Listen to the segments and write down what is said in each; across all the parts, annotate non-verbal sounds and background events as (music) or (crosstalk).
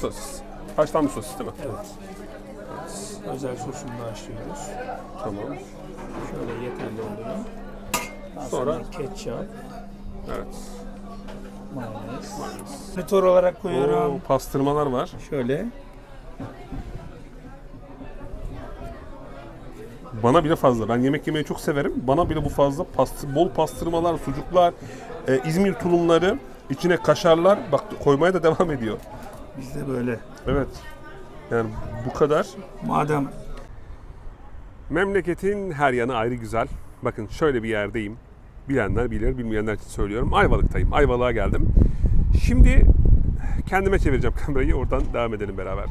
Sosis. Haşlanmış sosis değil mi? Evet. Özel sosunu da açlıyoruz. Tamam. Şöyle yeterli olduğunu. Daha Sonra? sonra ketçap, Evet. mayonez. Fritor olarak koyuyorum. Oo, pastırmalar var. Şöyle. Bana bile fazla. Ben yemek yemeyi çok severim. Bana bile bu fazla. Pastır, bol pastırmalar, sucuklar, e, İzmir tulumları, içine kaşarlar. Bak koymaya da devam ediyor. Bizde böyle. Evet. Yani bu kadar. Madem Memleketin her yanı ayrı güzel. Bakın şöyle bir yerdeyim. Bilenler bilir, bilmeyenler için söylüyorum. Ayvalık'tayım. Ayvalık'a geldim. Şimdi kendime çevireceğim (laughs) kamerayı. Oradan devam edelim beraber.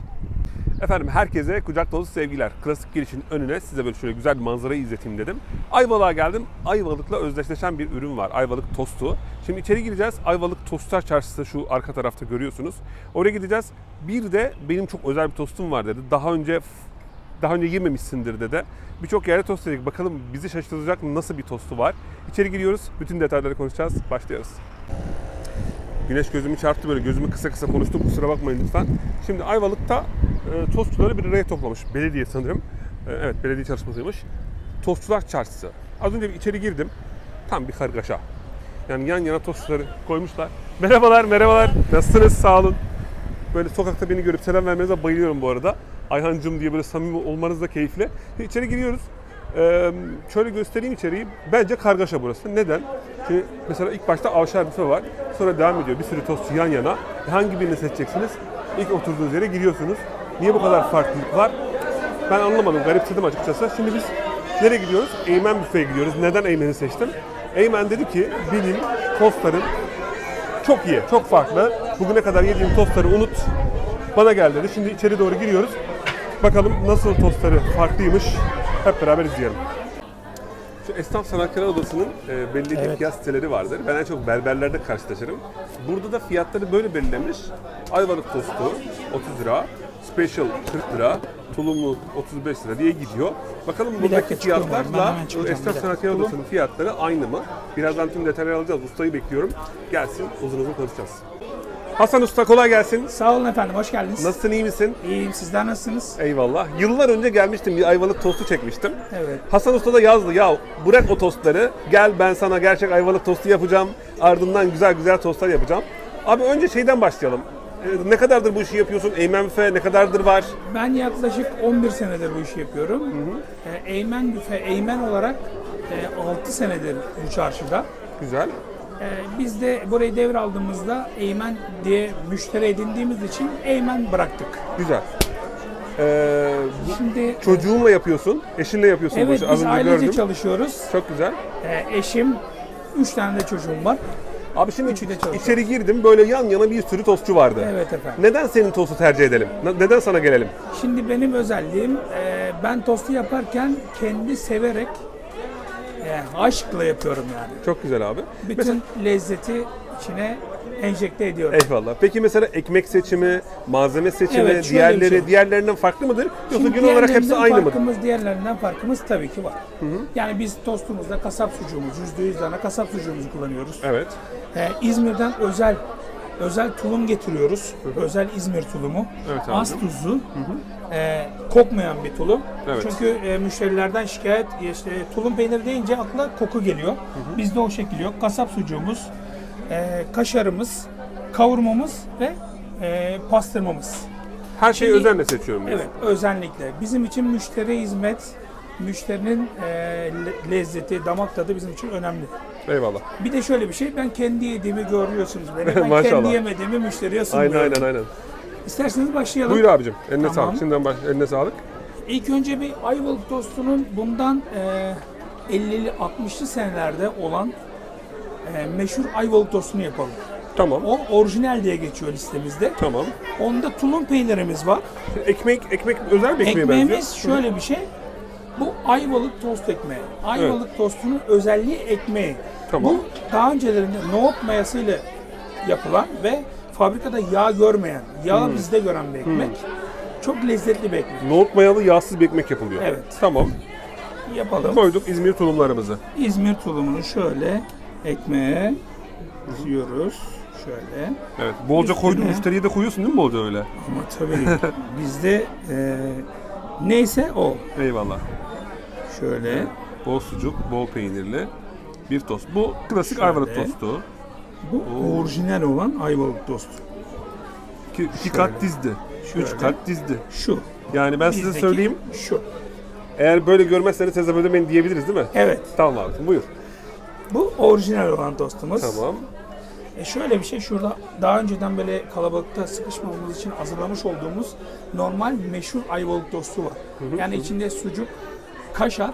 Efendim herkese kucak dolusu sevgiler. Klasik girişin önüne size böyle şöyle güzel bir manzarayı izleteyim dedim. Ayvalık'a geldim. Ayvalık'la özdeşleşen bir ürün var. Ayvalık tostu. Şimdi içeri gireceğiz. Ayvalık Tostlar Çarşısı şu arka tarafta görüyorsunuz. Oraya gideceğiz. Bir de benim çok özel bir tostum var dedi. Daha önce daha önce yememişsindir dedi. Birçok yerde tost yedik. Bakalım bizi şaşırtacak nasıl bir tostu var. İçeri giriyoruz. Bütün detayları konuşacağız. Başlıyoruz. Güneş gözümü çarptı böyle gözümü kısa kısa konuştum kusura bakmayın lütfen. Şimdi Ayvalık'ta e, tostçuları bir araya toplamış. Belediye sanırım. E, evet belediye çalışmasıymış. Tostçular Çarşısı. Az önce bir içeri girdim. Tam bir kargaşa. Yani yan yana tostçuları koymuşlar. Merhabalar merhabalar. Nasılsınız? Sağ olun. Böyle sokakta beni görüp selam vermenize bayılıyorum bu arada. Ayhancım diye böyle samimi olmanız da keyifli. İçeri giriyoruz. Ee, şöyle göstereyim içeriği. Bence kargaşa burası. Neden? Şimdi mesela ilk başta avşar büfe var. Sonra devam ediyor. Bir sürü tostçu yan yana. Hangi birini seçeceksiniz? İlk oturduğunuz yere giriyorsunuz. Niye bu kadar farklılık var? Ben anlamadım. Garipsedim açıkçası. Şimdi biz nereye gidiyoruz? Eymen büfeye gidiyoruz. Neden Eymen'i seçtim? Eymen dedi ki benim tostların çok iyi, çok farklı. Bugüne kadar yediğim tostları unut. Bana gel dedi. Şimdi içeri doğru giriyoruz. Bakalım nasıl tostları farklıymış. Hep beraber izleyelim. Şu Esnaf Sanatkarı Odası'nın e, belli Evet. fiyat siteleri vardır. Ben en çok berberlerde karşılaşırım. Burada da fiyatları böyle belirlemiş. Ayvalık tostu 30 lira, Special 40 lira, tulumlu 35 lira diye gidiyor. Bakalım buradaki ben. Ben fiyatlarla. Bir Esnaf Tulum. Odası'nın fiyatları aynı mı? Birazdan tüm detayları alacağız. Ustayı bekliyorum. Gelsin uzun uzun konuşacağız. Hasan Usta kolay gelsin. sağ olun efendim hoş geldiniz. Nasılsın iyi misin? İyiyim sizler nasılsınız? Eyvallah. Yıllar önce gelmiştim bir ayvalık tostu çekmiştim. Evet. Hasan Usta da yazdı ya bırak o tostları gel ben sana gerçek ayvalık tostu yapacağım. Ardından güzel güzel tostlar yapacağım. Abi önce şeyden başlayalım. Ee, Ne kadardır bu işi yapıyorsun? Eymen Büfe ne kadardır var? Ben yaklaşık 11 senedir bu işi yapıyorum. Ee, Eymen büfe, Eymen olarak e, 6 senedir bu çarşıda. Güzel. Ee, biz de burayı devraldığımızda Eymen diye müşteri edindiğimiz için Eymen bıraktık. Güzel. Ee, bu- Şimdi çocuğunla yapıyorsun, eşinle yapıyorsun bu evet işi. Az biz önce ailece gördüm. çalışıyoruz. Çok güzel. Ee, eşim, 3 tane de çocuğum var. Abi şimdi çalışıyor. içeri girdim böyle yan yana bir sürü tostçu vardı. Evet efendim. Neden senin tostu tercih edelim? Ne- Neden sana gelelim? Şimdi benim özelliğim e, ben tostu yaparken kendi severek e, aşkla yapıyorum yani. Çok güzel abi. Bütün lezzeti içine enjekte ediyorum. Eyvallah. Peki mesela ekmek seçimi, malzeme seçimi, Evet, şöyle diğerleri bir şey. diğerlerinden farklı mıdır? Yoksa Şimdi genel olarak hepsi diğerlerinden aynı mıdır? farkımız, Diğerlerinden farkımız tabii ki var. Yani biz tostumuzda kasap sucuğumuz, %100 dana kasap sucuğumuzu kullanıyoruz. Evet. Ee, İzmir'den özel özel tulum getiriyoruz. Özel İzmir tulumu. Evet abi. Az tuzlu. ee, kokmayan bir tulum. Evet. Çünkü e, müşterilerden şikayet işte tulum peyniri deyince akla koku geliyor. Bizde o şekil yok. Kasap sucuğumuz, e, kaşarımız, kavurmamız ve e, pastırmamız. Her şeyi Şimdi- özenle seçiyorum. Evet, özellikle. Bizim için müşteri hizmet, müşterinin e, le- lezzeti, damak tadı bizim için önemli. Eyvallah. Bir de şöyle bir şey, ben kendi yediğimi görüyorsunuz beni. (laughs) Ben Maşallah. kendi yemediğimi müşteriye Aynen sunuyorum. aynen aynen. İsterseniz başlayalım. Buyur abicim. Eline Tamam. sağlık. Şimdiden baş, eline sağlık. İlk önce bir Ayvalık tostunun bundan e, 50'li 60'lı senelerde olan e, meşhur Ayvalık tostunu yapalım. Tamam. O orijinal diye geçiyor listemizde. Tamam. Onda tulum peynirimiz var. Ekmek ekmek özel bir ekmeğe Ekmeğimiz benziyor. şöyle bir şey. Bu Ayvalık tost ekmeği. Ayvalık tostunun özelliği ekmeği. Tamam. Bu daha öncelerinde nohut mayasıyla yapılan ve fabrikada yağ görmeyen, yağ Hmm. bizde gören bir ekmek. Çok lezzetli bir ekmek. Nohut mayalı yağsız bir ekmek yapılıyor. Evet. Tamam. Yapalım. Koyduk İzmir tulumlarımızı. İzmir tulumunu şöyle ekmeğe diziyoruz. Şöyle. Evet. Bolca Üstüne- koydun. Müşteriye de koyuyorsun değil mi bolca öyle? Ama tabii bizde e, neyse o. Eyvallah. Şöyle. Bol sucuk, bol peynirli bir tost. Bu klasik Ayvalık tostu. Bu orijinal olan ayvalık tostu. İki, iki Şöyle. kat dizdi. Üç Şöyle. kat dizdi. Şu. Yani ben size Bizdeki söyleyeyim. Şu. Eğer böyle görmezseniz hesap ödemeyin diyebiliriz değil mi? Evet. Tamam abi. Buyur. Bu orijinal olan tostumuz. Tamam. E şöyle bir şey şurada daha önceden böyle kalabalıkta sıkışmamamız için hazırlamış olduğumuz normal meşhur ayvalık tostu var. Yani içinde sucuk, kaşar,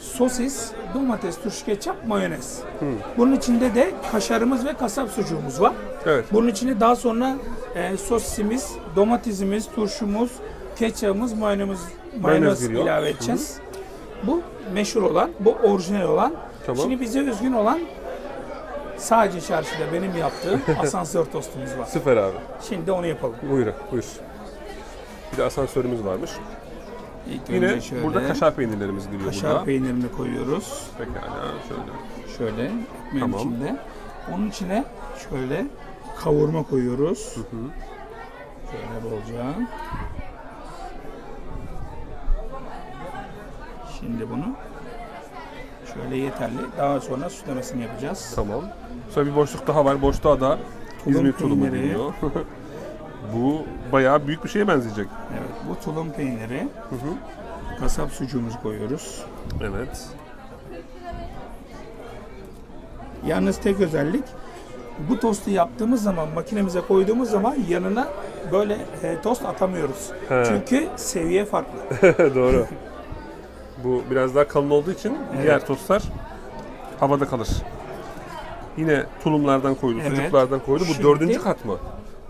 sosis, domates, turşu ketçap, mayonez. Bunun içinde de kaşarımız ve kasap sucuğumuz var. Evet. Bunun içine daha sonra e, sosisimiz, domatesimiz, turşumuz, ketçapımız, mayonez, mayonez giriyor. ilave edeceğiz. Bu meşhur olan, bu orijinal olan. Tamam. Şimdi bize özgün olan sadece çarşıda benim yaptığım (laughs) asansör tostumuz var. Süper abi. Şimdi onu yapalım. Buyur. Buyur. Bir de asansörümüz varmış. İlk Yine önce şöyle burada kaşar peynirlerimiz giriyor kaşar burada. peynirini koyuyoruz. Pekala şöyle. Şöyle ekmeğin Tamam. içinde. Onun içine şöyle kavurma koyuyoruz. Şöyle bolca. Şimdi bunu şöyle yeterli. Daha sonra süslemesini yapacağız. Tamam. Sonra bir boşluk daha var. Boşluğa da Tulum İzmir tulumu peyniri. geliyor. (laughs) Bu bayağı büyük bir şeye benzeyecek. Evet, bu tulum peyniri. Kasap sucuğumuzu koyuyoruz. Evet. Yalnız tek özellik bu tostu yaptığımız zaman makinemize koyduğumuz zaman yanına böyle e, tost atamıyoruz. He. Çünkü seviye farklı. (laughs) Doğru. Bu biraz daha kalın olduğu için diğer tostlar havada kalır. Yine tulumlardan koydu, Evet. sucuklardan koydu. Bu Şimdi dördüncü kat mı?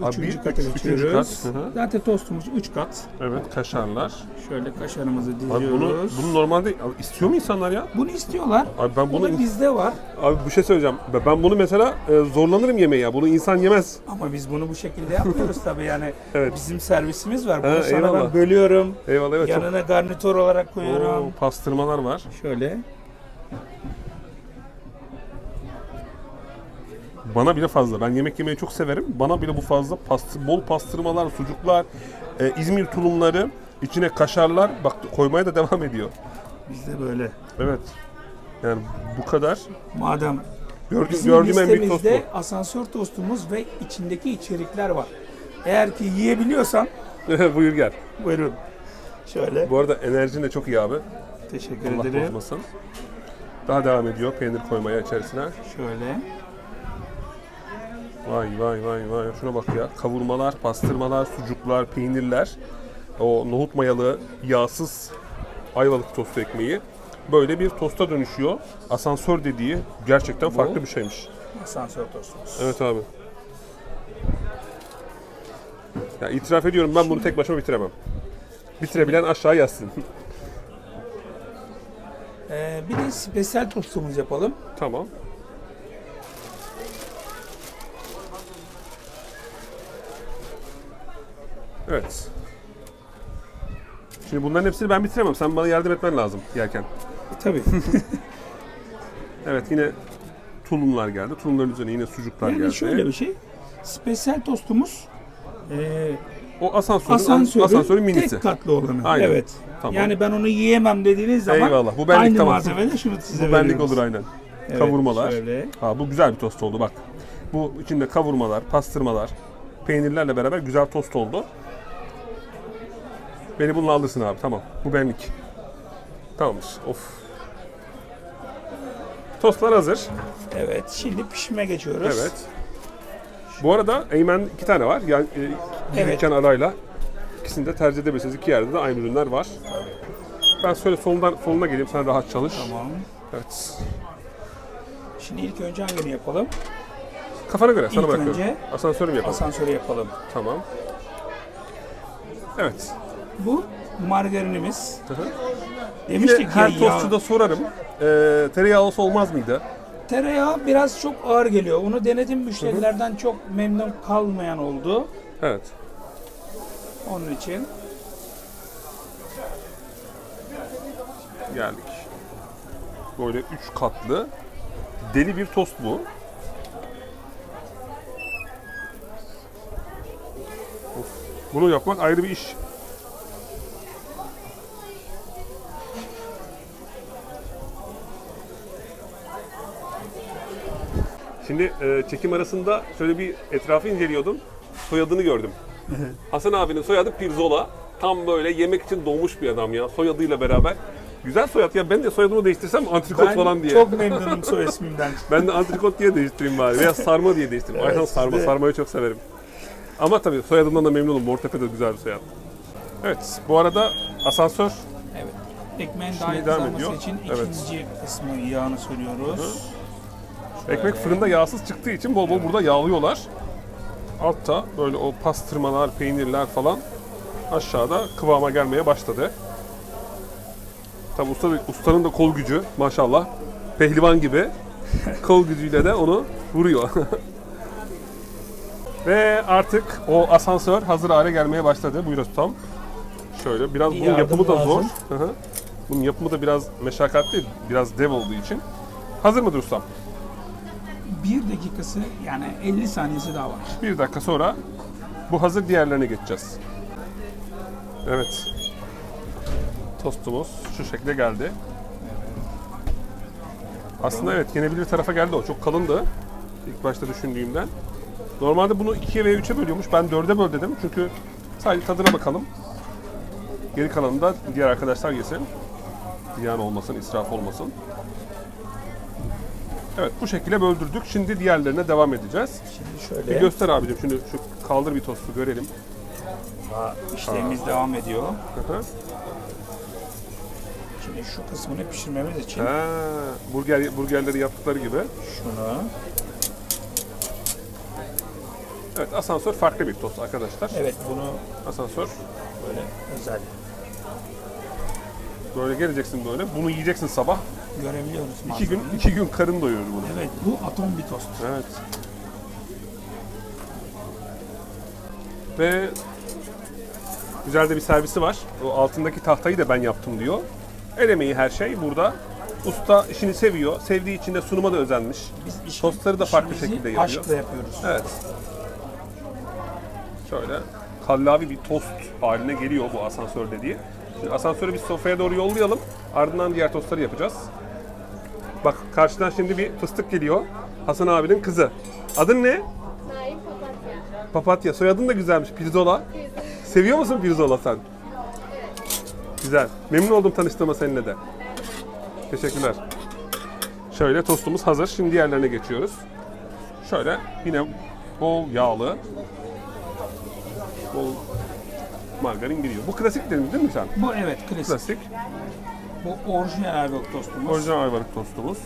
Üçüncü bir- kata üç- üçüncü kat. Hı hı. Zaten tostumuz 3 kat. Evet, kaşarlar. Şöyle kaşarımızı Abi diziyoruz. bunu, bunu normalde istiyor mu insanlar ya? Bunu istiyorlar. Abi ben Bu bunu da bizde var. abi bir şey söyleyeceğim. Ben- Ben bunu mesela e, zorlanırım yemeye ya. Bunu insan yemez. Ama biz bunu bu şekilde yapmıyoruz (laughs) tabii yani. Evet. Bizim servisimiz var. Bunu Ha, sana eyvallah. ben bölüyorum. Eyvallah evet Yanına garnitür olarak koyuyorum. Oo, pastırmalar var. Şöyle. Bana bile fazla. Ben yemek yemeyi çok severim. Bana bile bu fazla. Pastır, bol pastırmalar, sucuklar, e, İzmir tulumları, içine kaşarlar. Bak koymaya da devam ediyor. Bizde böyle. Evet. Yani bu kadar. Madem Gördüğüm, Bizim gördüğüm en büyük tost listemizde asansör tostumuz ve içindeki içerikler var. Eğer ki yiyebiliyorsan bu. (laughs) Buyur gel. buyurun. Şöyle. Bu arada enerjin de çok iyi abi. Teşekkür Allah ederim. bozmasın. Daha devam ediyor peynir koymaya içerisine. Şöyle. Vay vay vay vay. Şuna bak ya. Kavurmalar, pastırmalar, sucuklar, peynirler. O nohut mayalı, yağsız ayvalık tostu ekmeği. Böyle bir tosta dönüşüyor. Asansör dediği gerçekten farklı bir şeymiş. Asansör tostumuz. Evet abi. Ya itiraf ediyorum ben bunu tek başıma bitiremem. Bitirebilen aşağı yazsın. Ee, bir de spesiyel tostumuz yapalım. tamam. Evet. Şimdi bunların hepsini ben bitiremem. Sen bana yardım etmen lazım yerken. E, tabii. (laughs) Evet yine tulumlar geldi. Tulumların üzerine yine sucuklar yani geldi. şöyle bir şey. Spesiyel tostumuz e, O asansörün, asansörün, asansörün minisi. tek katlı olanı. Aynen. Evet. Tamam. Yani ben onu yiyemem dediğiniz zaman Eyvallah, bu benlik aynı tamam. malzemede şunu size Bu benlik veriyoruz. olur aynen. Evet, Kavurmalar. Şöyle. Ha, bu güzel bir tost oldu bak. Bu içinde kavurmalar, pastırmalar, peynirlerle beraber güzel tost oldu. Beni bununla alırsın abi tamam. Bu benlik. Tamamdır. Of. Tostlar hazır. Evet. Şimdi pişime geçiyoruz. Evet. Bu arada Eymen iki tane var. Yani e, Evet. dükkan arayla ikisini de tercih edebilirsiniz. İki yerde de aynı ürünler var. Ben şöyle solundan soluna geleyim sen rahat çalış. Tamam. Evet. Şimdi ilk önce hangini yapalım? Kafana göre sana İlk bırakıyorum. önce Asansörü mü yapalım? Asansörü yapalım. Tamam. Evet. Bu margarinimiz. Demiştik Yine her ya tostçuda sorarım. E, tereyağı olmaz mıydı? Tereyağı biraz çok ağır geliyor. Onu denedim müşterilerden çok memnun kalmayan oldu. Evet. Onun için Geldik. Böyle üç katlı deli bir tost bu. Of. Bunu yapmak ayrı bir iş. Şimdi e, çekim arasında şöyle bir etrafı inceliyordum. Soyadını gördüm. Hasan abinin soyadı Pirzola. Tam böyle yemek için doğmuş bir adam ya soyadıyla beraber. Güzel soyad ya ben de soyadımı değiştirsem antrikot Ben falan diye. çok memnunum soy ismimden. (laughs) Ben de antrikot diye değiştireyim bari. Veya sarma diye değiştireyim. Evet, Ayhan sarma. siz de- Sarmayı çok severim. Ama tabii soyadımdan da memnunum. Mortepe de güzel bir soyad. Evet. Bu arada asansör Evet. Ekmeğin Şimdi daha iyi devam kızarması ediyor. için Evet. ikinci kısmı yağını sürüyoruz. Ekmek fırında yağsız çıktığı için bol bol burada yağlıyorlar. Altta böyle o pastırmalar, peynirler falan aşağıda kıvama gelmeye başladı. Tabii usta, ustanın da kol gücü maşallah. Pehlivan gibi (laughs) kol gücüyle de onu vuruyor. (laughs) Ve artık o asansör hazır hale gelmeye başladı. Buyur ustam. Şöyle biraz Bir bunun yapımı da zor. lazım. Hı hı. bunun yapımı da biraz meşakkatli, biraz dev olduğu için. Hazır mıdır ustam? Bir dakikası yani 50 saniyesi daha var. Bir dakika sonra bu hazır diğerlerine geçeceğiz. Evet. Tostumuz şu şekilde geldi. Aslında evet yenebilir tarafa geldi o. Çok kalındı. İlk başta düşündüğümden. Normalde bunu ikiye veya üçe bölüyormuş. Ben dörde böl dedim. Çünkü sadece tadına bakalım. Geri kalanını da diğer arkadaşlar yesin. Ziyan olmasın, israf olmasın. Evet bu şekilde böldürdük. Şimdi diğerlerine devam edeceğiz. Şimdi Bir şöyle göster abicim şimdi şu kaldır bir tostu görelim. daha işlemimiz devam ediyor. Hı hı. Şimdi şu kısmını pişirmemiz için Ha, burger burgerleri yaptıkları gibi. şunu Evet asansör farklı bir tost arkadaşlar. evet bunu Asansör böyle özel böyle geleceksin böyle. Bunu yiyeceksin sabah. Görebiliyoruz İki gün malzemeyi. iki gün karın doyurur bunu. Evet bu atom bir tost. Evet. Ve güzel de bir servisi var. O altındaki tahtayı da ben yaptım diyor. El emeği her şey burada. Usta işini seviyor. Sevdiği için de sunuma da özenmiş. Biz iş- Tostları da farklı işimizi şekilde yapıyor. Aşkla yapıyoruz. Evet. Şöyle kallavi bir tost haline geliyor bu asansör dediği. Şimdi asansörü biz sofraya doğru yollayalım. Ardından diğer tostları yapacağız. Bak karşıdan şimdi bir fıstık geliyor. Hasan abinin kızı. Adın ne? Naim papatya. Papatya. Soyadın da güzelmiş. Pirzola. Seviyor musun pirzola sen? Güzel. Memnun oldum tanıştığıma seninle de. Teşekkürler. Şöyle tostumuz hazır. Şimdi diğerlerine geçiyoruz. Şöyle yine bol yağlı. Bol margarin giriyor. Bu klasiklerimiz değil mi sen? Bu evet klasik. Klasik. Bu orijinal ayvalık tostumuz. Orijinal ayvalık tostumuz.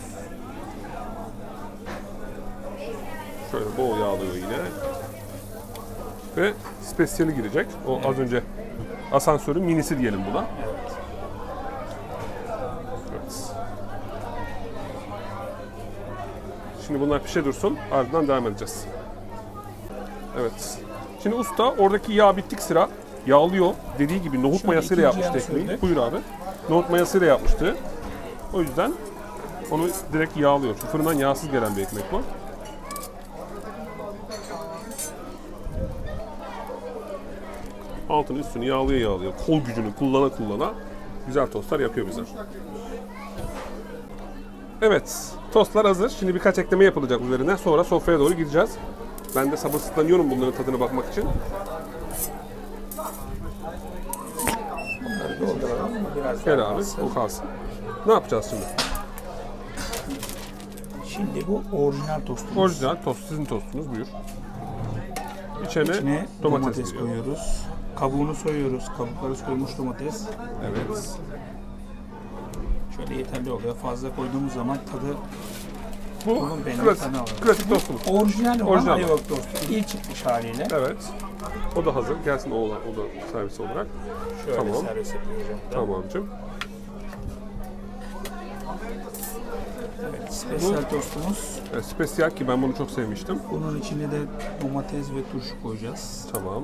Şöyle bol yağlıyor yine. Ve spesiyeli girecek. O az önce asansörün minisi diyelim buna. Evet. Evet. Şimdi bunlar pişe dursun. Ardından devam edeceğiz. Evet. Şimdi usta oradaki yağ bittik sıra yağlıyor. Dediği gibi nohut Şöyle mayasıyla yapmıştı ekmeği. Buyur abi. Nohut mayasıyla yapmıştı. O yüzden onu direkt yağlıyor. Çünkü fırından yağsız gelen bir ekmek bu. Altını üstünü yağlıyor yağlıyor. Kol gücünü kullana kullana güzel tostlar yapıyor bize. Evet, tostlar hazır. Şimdi birkaç ekleme yapılacak üzerine. Sonra sofraya doğru gideceğiz. Ben de sabırsızlanıyorum bunların tadına bakmak için. Bunları dolduralım. Bu Biraz Gel abi, kalsın. bu kalsın. Ne yapacağız şimdi? Şimdi bu orijinal tostumuz. Orijinal tost, sizin tostunuz buyur. İçine, İçine domates, domates, giriyor. koyuyoruz. Kabuğunu soyuyoruz. Kabukları soyulmuş domates. Evet. Şöyle yeterli oluyor. Fazla koyduğumuz zaman tadı Bu Bunun benim klasik, tadına var. klasik tostumuz. orijinal olan Orijinal. ayvalık tostu. İlk çıkmış haliyle. Evet. O da hazır. Gelsin o, o da servis olarak. Şöyle Tamam. servis yapıyorum. Tamamcığım. Evet, spesyal tostumuz. Evet, spesiyel ki ben bunu çok sevmiştim. Bunun içine de domates ve turşu koyacağız. Tamam.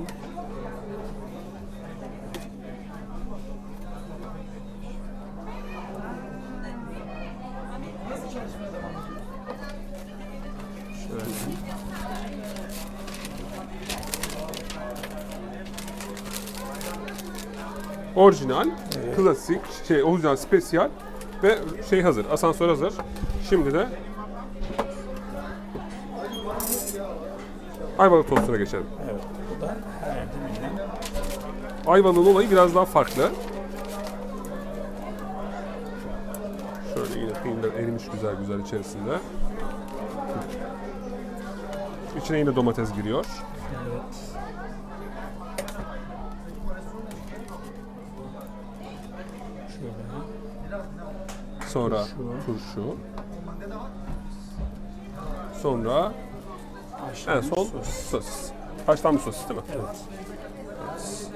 Orijinal, klasik, şey orijinal, spesiyal ve şey hazır, asansör hazır. Şimdi de Ayvalık tostuna geçelim. Evet. Bu da her yerde bilinen. Ayvalık'ın olayı biraz daha farklı. Şöyle yine peynirler erimiş güzel güzel içerisinde. İçine yine domates giriyor. Evet. Şöyle. Sonra Turşu. turşu. Sonra en son sos. sosis. Haşlanmış sosis değil mi? Evet.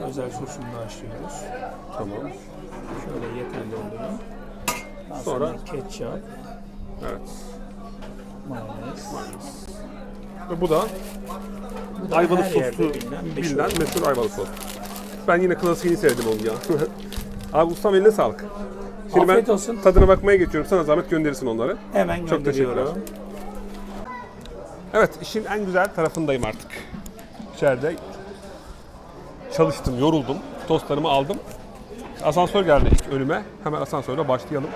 Özel sosunu haşlıyoruz. Tamam. Şöyle yeterli oluyor. Daha Sonra? sonra ketçap, Evet. mayonez. Ve bu da Bu da yerde sosu bilinen meşhur. bilinen meşhur Ayvalık sos. Ben yine klasiğini sevdim onu ya. (laughs) Abi ustam eline sağlık. Şimdi Afiyet ben olsun. tadına bakmaya geçiyorum. Sana zahmet gönderirsin onları. Hemen Çok teşekkürler. gönderiyorum. Evet, işin en güzel tarafındayım artık. İçeride çalıştım, yoruldum. Tostlarımı aldım. Asansör geldi ilk önüme. Hemen asansörle başlayalım.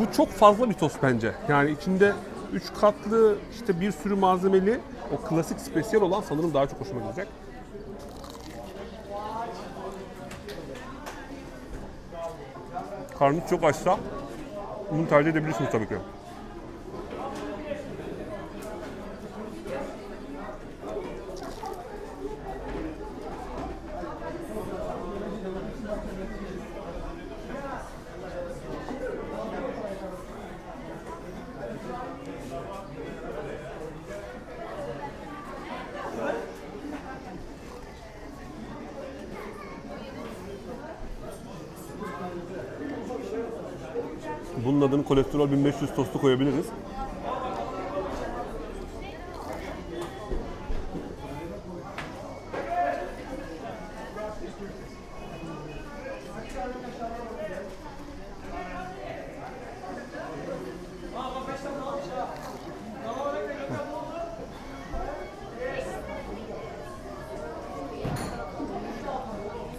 Bu çok fazla bir tost bence. Yani içinde 3 katlı, işte bir sürü malzemeli, o klasik spesiyel olan sanırım daha çok hoşuma gidecek. Karnınız çok açsa bunu tercih edebilirsiniz tabii ki. Bunun adını kolesterol 1500 tostu koyabiliriz.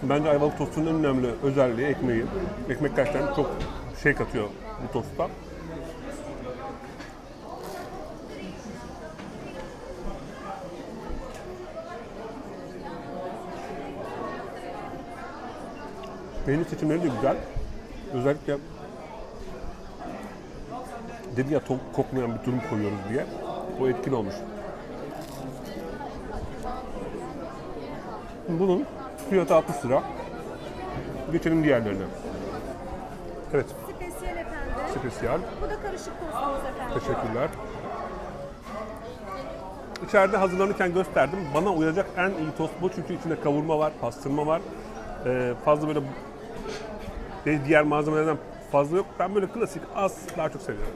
Bence Ayvalık tostunun en önemli özelliği ekmeği. Ekmek gerçekten çok şey katıyor bu tosta. Peynir seçimleri de güzel. Özellikle dedi ya tok, kokmayan bir durum koyuyoruz diye. O etkili olmuş. Bunun fiyatı 60 lira. Geçelim diğerlerine. Evet, spesiyal. Bu da karışık tostumuz efendim. Teşekkürler. İçeride hazırlanırken gösterdim. Bana uyacak en iyi tost bu çünkü içinde kavurma var, pastırma var. Ee, fazla böyle di- diğer malzemelerden fazla yok. Ben böyle klasik az daha çok seviyorum.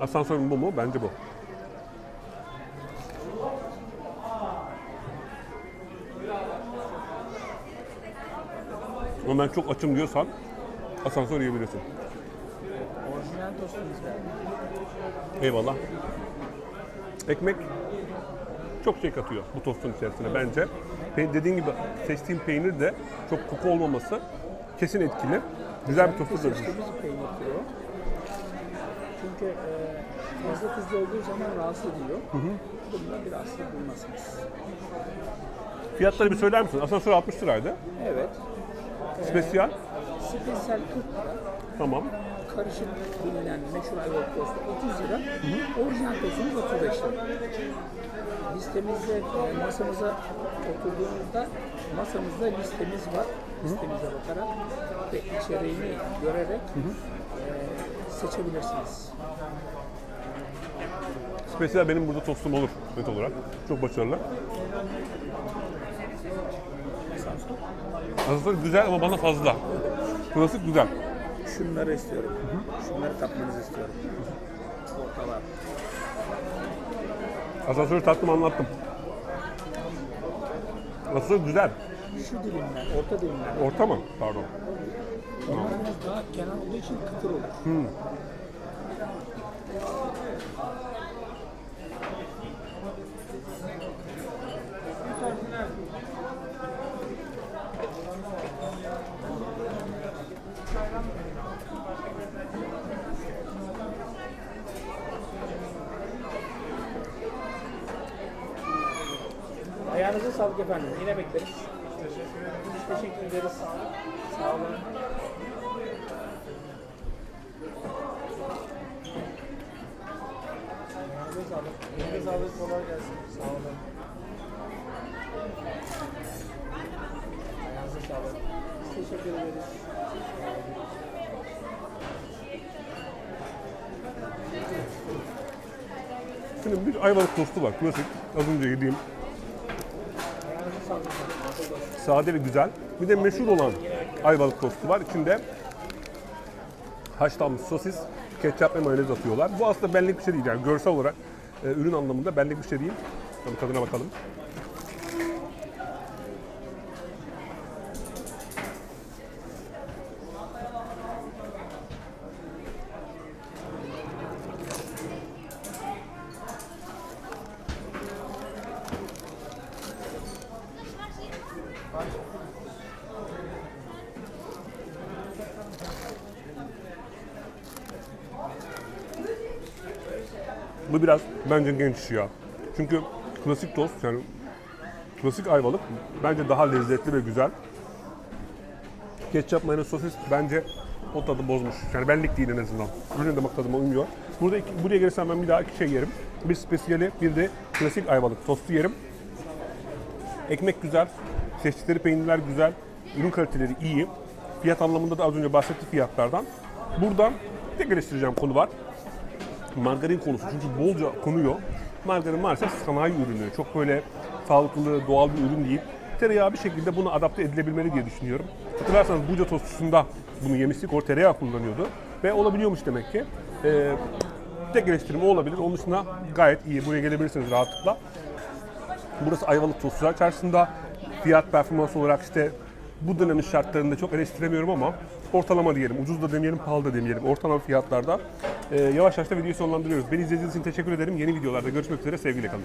Asansörün bu mu? Bence bu. Ama ben çok açım diyorsan asansör yiyebilirsin. Orijinal tostumuz. Eyvallah. Ekmek çok şey katıyor bu tostun içerisine bence. Pe- dediğin gibi seçtiğim peynir de çok koku olmaması kesin etkili. Güzel bir tostu peynir türü o. Çünkü e, fazla tuzlu olduğu zaman rahatsız ediyor. Bunda bir rahatsız bulmazsınız. Fiyatları bir söyler misin? Asansör 60 liraydı. Evet. Spesiyal. Spesyal 40 lira. Tamam. Karışık bilinen meşhur ayvalık tostu 30 lira. Orijinal tostumuz 35 lira. Listemizde e, masamıza oturduğunuzda masamızda listemiz var. Listemize bakarak ve içeriğini görerek e, seçebilirsiniz. Spesiyal benim burada tostum olur net olarak. Çok başarılı. Asansör güzel ama bana fazla. Klasik güzel. Şunları istiyorum. Şunları tatmanızı istiyorum. Ortalar. Asansörü tattım anlattım. Asansör güzel. Şu dilimler, orta dilimler. Orta mı? Pardon. Onlar biraz daha kenar olduğu için kıtır olur. Ayağınıza sağlık efendim. Yine bekleriz. Biz teşekkür ederiz. Sağ olun. Ayağınıza sağlık. Elinize sağlık. Kolay gelsin. Sağ olun. Ayağınıza sağlık. Biz teşekkür ederiz. Şimdi bir ayvalık tostu var. Klasik. Az önce yediğim Ayağınıza sağlık. efendim. Afiyet olsun. Sade ve güzel. Bir de meşhur olan ayvalık tostu var. İçinde haşlanmış sosis, ketçap ve mayonez atıyorlar. Bu aslında benlik bir şey değil. Yani görsel olarak e, ürün anlamında benlik bir şey değil. Tabii tadına bakalım. Bu biraz bence genç ya. Çünkü klasik tost yani klasik ayvalık bence daha lezzetli ve güzel. Ketçap, mayonez, sosis bence o tadı bozmuş. Yani benlik değil en azından. Ürün damak tadıma uymuyor. Burada iki, buraya gelirsem ben bir daha iki şey yerim. Bir spesiyeli, bir de klasik ayvalık tostu yerim. Ekmek güzel, seçtikleri peynirler güzel, ürün kaliteleri iyi. Fiyat anlamında da az önce bahsettiğim fiyatlardan. Burada tek eleştireceğim konu var margarin konusu çünkü bolca konuyor. Margarin maalesef sanayi ürünü. Çok böyle sağlıklı, doğal bir ürün değil. Tereyağı bir şekilde buna adapte edilebilmeli diye düşünüyorum. Hatırlarsanız Buca tostusunda bunu yemiştik. O tereyağı kullanıyordu. Ve olabiliyormuş demek ki. Ee, tek eleştirim o olabilir. Onun dışında gayet iyi. Buraya gelebilirsiniz rahatlıkla. Burası Ayvalık Tostçular Çarşısı'nda. Fiyat performans olarak işte bu dönemin şartlarında çok eleştiremiyorum ama ortalama diyelim. Ucuz da demeyelim, pahalı da demeyelim. Ortalama fiyatlarda. Ee, yavaş yavaş da videoyu sonlandırıyoruz. Beni izlediğiniz için teşekkür ederim. Yeni videolarda görüşmek üzere. Sevgiyle kalın.